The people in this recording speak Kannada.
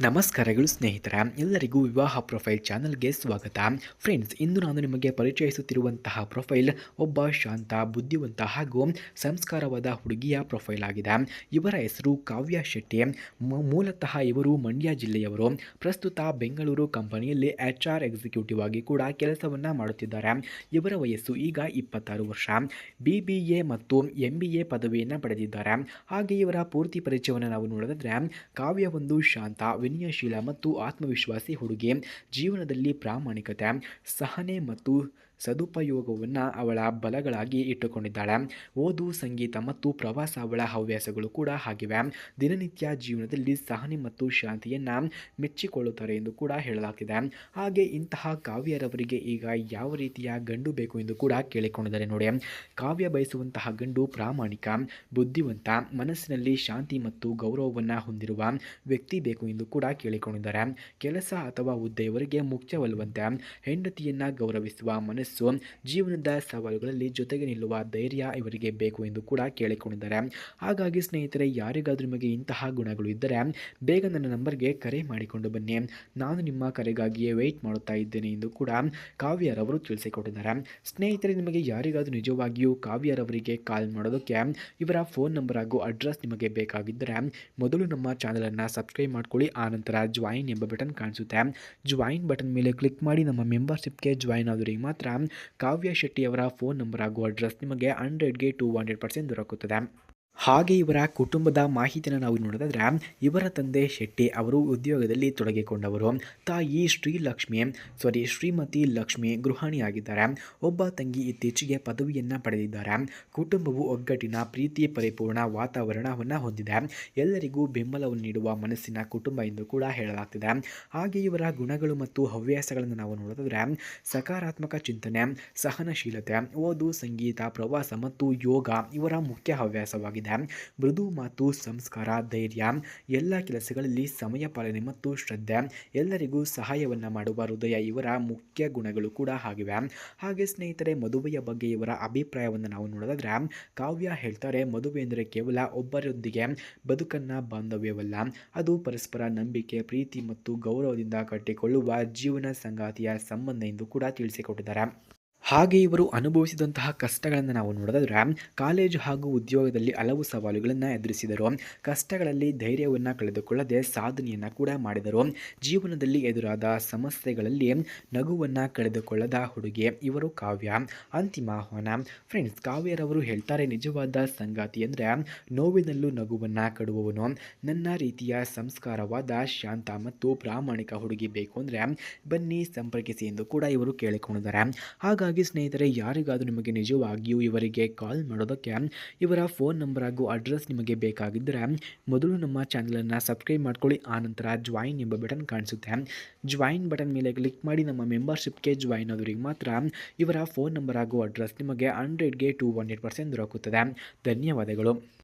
ನಮಸ್ಕಾರಗಳು ಸ್ನೇಹಿತರ, ಎಲ್ಲರಿಗೂ ವಿವಾಹ ಪ್ರೊಫೈಲ್ ಚಾನಲ್ಗೆ ಸ್ವಾಗತ. ಫ್ರೆಂಡ್ಸ್, ಇಂದು ನಾನು ನಿಮಗೆ ಪರಿಚಯಿಸುತ್ತಿರುವಂತಹ ಪ್ರೊಫೈಲ್ ಒಬ್ಬ ಶಾಂತ, ಬುದ್ಧಿವಂತ ಹಾಗೂ ಸಂಸ್ಕಾರವಾದ ಹುಡುಗಿಯ ಪ್ರೊಫೈಲ್ ಆಗಿದೆ. ಇವರ ಹೆಸರು ಕಾವ್ಯ ಶೆಟ್ಟಿ. ಮೂಲತಃ ಇವರು ಮಂಡ್ಯ ಜಿಲ್ಲೆಯವರು. ಪ್ರಸ್ತುತ ಬೆಂಗಳೂರು ಕಂಪನಿಯಲ್ಲಿ ಎಚ್ ಆರ್ ಎಕ್ಸಿಕ್ಯೂಟಿವ್ ಆಗಿ ಕೂಡ ಕೆಲಸವನ್ನು ಮಾಡುತ್ತಿದ್ದಾರೆ. ಇವರ ವಯಸ್ಸು ಈಗ ಇಪ್ಪತ್ತಾರು ವರ್ಷ. ಬಿ ಬಿ ಎ ಮತ್ತು ಎಂ ಬಿ ಎ ಪದವಿಯನ್ನು ಪಡೆದಿದ್ದಾರೆ. ಹಾಗೆ ಇವರ ಪೂರ್ತಿ ಪರಿಚಯವನ್ನು ನಾವು ನೋಡಿದ್ರೆ, ಕಾವ್ಯ ಒಂದು ಶಾಂತ ವಿನಯಶೀಲ ಮತ್ತು ಆತ್ಮವಿಶ್ವಾಸಿ ಹುಡುಗಿ. ಜೀವನದಲ್ಲಿ ಪ್ರಾಮಾಣಿಕತೆ ಸಹನೆ ಮತ್ತು ಸದುಪಯೋಗವನ್ನು ಅವಳ ಬಲಗಳಾಗಿ ಇಟ್ಟುಕೊಂಡಿದ್ದಾಳೆ. ಓದು, ಸಂಗೀತ ಮತ್ತು ಪ್ರವಾಸ ಅವಳ ಹವ್ಯಾಸಗಳು ಕೂಡ ಆಗಿವೆ. ದಿನನಿತ್ಯ ಜೀವನದಲ್ಲಿ ಸಹನೆ ಮತ್ತು ಶಾಂತಿಯನ್ನು ಮೆಚ್ಚಿಕೊಳ್ಳುತ್ತಾರೆ ಎಂದು ಕೂಡ ಹೇಳಲಾಗ್ತಿದೆ. ಹಾಗೆ ಇಂತಹ ಕಾವ್ಯರವರಿಗೆ ಈಗ ಯಾವ ರೀತಿಯ ಗಂಡು ಬೇಕು ಎಂದು ಕೂಡ ಕೇಳಿಕೊಂಡಿದ್ದಾರೆ ನೋಡಿ. ಕಾವ್ಯ ಬಯಸುವಂತಹ ಗಂಡು ಪ್ರಾಮಾಣಿಕ, ಬುದ್ಧಿವಂತ, ಮನಸ್ಸಿನಲ್ಲಿ ಶಾಂತಿ ಮತ್ತು ಗೌರವವನ್ನು ಹೊಂದಿರುವ ವ್ಯಕ್ತಿ ಬೇಕು ಎಂದು ಕೂಡ ಕೇಳಿಕೊಂಡಿದ್ದಾರೆ. ಕೆಲಸ ಅಥವಾ ಹುದ್ದೆಯವರಿಗೆ ಮುಖ್ಯವಲ್ಲವಂತೆ ಹೆಂಡತಿಯನ್ನು ಗೌರವಿಸುವ ಮನಸ್ಸು ಜೀವನದ ಸವಾಲುಗಳಲ್ಲಿ ಜೊತೆಗೆ ನಿಲ್ಲುವ ಧೈರ್ಯ ಇವರಿಗೆ ಬೇಕು ಎಂದು ಕೂಡ ಕೇಳಿಕೊಂಡಿದ್ದಾರೆ. ಹಾಗಾಗಿ ಸ್ನೇಹಿತರೆ, ಯಾರಿಗಾದರೂ ನಿಮಗೆ ಇಂತಹ ಗುಣಗಳು ಇದ್ದರೆ ಬೇಗ ನನ್ನ ನಂಬರ್ಗೆ ಕರೆ ಮಾಡಿಕೊಂಡು ಬನ್ನಿ. ನಾನು ನಿಮ್ಮ ಕರೆಗಾಗಿಯೇ ವೆಯ್ಟ್ ಮಾಡುತ್ತಾ ಇದ್ದೇನೆ ಎಂದು ಕೂಡ ಕಾವ್ಯರವರು ತಿಳಿಸಿಕೊಟ್ಟಿದ್ದಾರೆ. ಸ್ನೇಹಿತರೆ, ನಿಮಗೆ ಯಾರಿಗಾದರೂ ನಿಜವಾಗಿಯೂ ಕಾವ್ಯರವರಿಗೆ ಕಾಲ್ ಮಾಡೋದಕ್ಕೆ ಇವರ ಫೋನ್ ನಂಬರ್ ಹಾಗೂ ಅಡ್ರೆಸ್ ನಿಮಗೆ ಬೇಕಾಗಿದ್ದರೆ ಮೊದಲು ನಮ್ಮ ಚಾನಲನ್ನು ಸಬ್ಸ್ಕ್ರೈಬ್ ಮಾಡ್ಕೊಳ್ಳಿ ಆನಂತರ ಜಾಯಿನ್ ಎಂಬ ಬಟನ್ ಕಾಣಿಸುತ್ತೆ. ಜಾಯಿನ್ ಬಟನ್ ಮೇಲೆ ಕ್ಲಿಕ್ ಮಾಡಿ, ನಮ್ಮ ಮೆಂಬರ್ಶಿಪ್ಗೆ ಜಾಯಿನ್ ಆದರೆ ಮಾತ್ರ ಕಾವ್ಯ ಶೆಟ್ಟಿಯವರ ಫೋನ್ ನಂಬರ್ ಹಾಗೂ ಅಡ್ರೆಸ್ ನಿಮಗೆ ಹಂಡ್ರೆಡ್ಗೆ ಟು ಹಂಡ್ರೆಡ್ ಪರ್ಸೆಂಟ್ ದೊರಕುತ್ತದೆ. ಹಾಗೆ ಇವರ ಕುಟುಂಬದ ಮಾಹಿತಿಯನ್ನು ನಾವು ನೋಡೋದಾದರೆ ಇವರ ತಂದೆ ಶೆಟ್ಟಿ ಅವರು ಉದ್ಯೋಗದಲ್ಲಿ ತೊಡಗಿಕೊಂಡವರು. ತಾಯಿ ಶ್ರೀಲಕ್ಷ್ಮಿ ಸಾರಿ ಶ್ರೀಮತಿ ಲಕ್ಷ್ಮಿ ಗೃಹಿಣಿಯಾಗಿದ್ದಾರೆ. ಒಬ್ಬ ತಂಗಿ ಇತ್ತೀಚೆಗೆ ಪದವಿಯನ್ನು ಪಡೆದಿದ್ದಾರೆ. ಕುಟುಂಬವು ಒಗ್ಗಟ್ಟಿನ ಪ್ರೀತಿ ಪರಿಪೂರ್ಣ ವಾತಾವರಣವನ್ನು ಹೊಂದಿದೆ. ಎಲ್ಲರಿಗೂ ಬೆಂಬಲವನ್ನು ನೀಡುವ ಮನಸ್ಸಿನ ಕುಟುಂಬ ಎಂದು ಕೂಡ ಹೇಳಲಾಗ್ತಿದೆ. ಹಾಗೆ ಇವರ ಗುಣಗಳು ಮತ್ತು ಹವ್ಯಾಸಗಳನ್ನು ನಾವು ನೋಡೋದಾದರೆ ಸಕಾರಾತ್ಮಕ ಚಿಂತನೆ, ಸಹನಶೀಲತೆ, ಓದು, ಸಂಗೀತ, ಪ್ರವಾಸ ಮತ್ತು ಯೋಗ ಇವರ ಮುಖ್ಯ ಹವ್ಯಾಸವಾಗಿದೆ. ಮೃದು ಮಾತು ಸಂಸ್ಕಾರ, ಧೈರ್ಯ ಎಲ್ಲ ಕೆಲಸಗಳಲ್ಲಿ ಸಮಯ ಪಾಲನೆ ಮತ್ತು ಶ್ರದ್ಧೆ ಎಲ್ಲರಿಗೂ ಸಹಾಯವನ್ನು ಮಾಡುವ ಹೃದಯ ಇವರ ಮುಖ್ಯ ಗುಣಗಳು ಕೂಡ ಆಗಿವೆ. ಹಾಗೆ ಸ್ನೇಹಿತರೆ, ಮದುವೆಯ ಬಗ್ಗೆ ಇವರ ಅಭಿಪ್ರಾಯವನ್ನು ನಾವು ನೋಡೋದಾದ್ರೆ, ಕಾವ್ಯ ಹೇಳ್ತಾರೆ, ಮದುವೆ ಅಂದರೆ ಕೇವಲ ಒಬ್ಬರೊಂದಿಗೆ ಬದುಕನ್ನ ಬಾಂಧವ್ಯವಲ್ಲ. ಅದು ಪರಸ್ಪರ ನಂಬಿಕೆ, ಪ್ರೀತಿ ಮತ್ತು ಗೌರವದಿಂದ ಕಟ್ಟಿಕೊಳ್ಳುವ ಜೀವನ ಸಂಗಾತಿಯ ಸಂಬಂಧ ಎಂದು ಕೂಡ ತಿಳಿಸಿಕೊಟ್ಟಿದ್ದಾರೆ. ಹಾಗೆ ಇವರು ಅನುಭವಿಸಿದಂತಹ ಕಷ್ಟಗಳನ್ನು ನಾವು ನೋಡೋದಾದ್ರೆ ಕಾಲೇಜು ಹಾಗೂ ಉದ್ಯೋಗದಲ್ಲಿ ಹಲವು ಸವಾಲುಗಳನ್ನು ಎದುರಿಸಿದರು. ಕಷ್ಟಗಳಲ್ಲಿ ಧೈರ್ಯವನ್ನು ಕಳೆದುಕೊಳ್ಳದೆ ಸಾಧನೆಯನ್ನು ಕೂಡ ಮಾಡಿದರು. ಜೀವನದಲ್ಲಿ ಎದುರಾದ ಸಮಸ್ಯೆಗಳಲ್ಲಿ ನಗುವನ್ನು ಕಳೆದುಕೊಳ್ಳದ ಹುಡುಗಿ ಇವರು ಕಾವ್ಯ. ಅಂತಿಮ ಆಹ್ವಾನ. ಫ್ರೆಂಡ್ಸ್ ಕಾವ್ಯರವರು ಹೇಳ್ತಾರೆ, ನಿಜವಾದ ಸಂಗಾತಿ ಅಂದರೆ ನೋವಿನಲ್ಲೂ ನಗುವನ್ನು ಕಡುವವನು. ನನ್ನ ರೀತಿಯ ಸಂಸ್ಕಾರವಾದ ಶಾಂತ ಮತ್ತು ಪ್ರಾಮಾಣಿಕ ಹುಡುಗಿ ಬೇಕು ಅಂದರೆ ಬನ್ನಿ ಸಂಪರ್ಕಿಸಿ ಎಂದು ಕೂಡ ಇವರು ಕೇಳಿಕೊಂಡಿದ್ದಾರೆ. ಹಾಗಾಗಿ ಸ್ನೇಹಿತರೆ, ಯಾರಿಗಾದರೂ ನಿಮಗೆ ನಿಜವಾಗಿಯೂ ಇವರಿಗೆ ಕಾಲ್ ಮಾಡೋದಕ್ಕೆ ಇವರ ಫೋನ್ ನಂಬರ್ ಹಾಗೂ ಅಡ್ರೆಸ್ ನಿಮಗೆ ಬೇಕಾಗಿದ್ದರೆ, ಮೊದಲು ನಮ್ಮ ಚಾನಲನ್ನು ಸಬ್ಸ್ಕ್ರೈಬ್ ಮಾಡ್ಕೊಳ್ಳಿ ಆನಂತರ ಜಾಯಿನ್ ಎಂಬ ಬಟನ್ ಕಾಣಿಸುತ್ತೆ. ಜಾಯಿನ್ ಬಟನ್ ಮೇಲೆ ಕ್ಲಿಕ್ ಮಾಡಿ, ನಮ್ಮ ಮೆಂಬರ್ಶಿಪ್ಗೆ ಜಾಯಿನ್ ಆದವರಿಗೆ ಮಾತ್ರ ಇವರ ಫೋನ್ ನಂಬರ್ ಹಾಗೂ ಅಡ್ರೆಸ್ ನಿಮಗೆ ಹಂಡ್ರೆಡ್ಗೆ ಟು ಹಂಡ್ರೆಡ್ ಪರ್ಸೆಂಟ್ ದೊರಕುತ್ತದೆ. ಧನ್ಯವಾದಗಳು.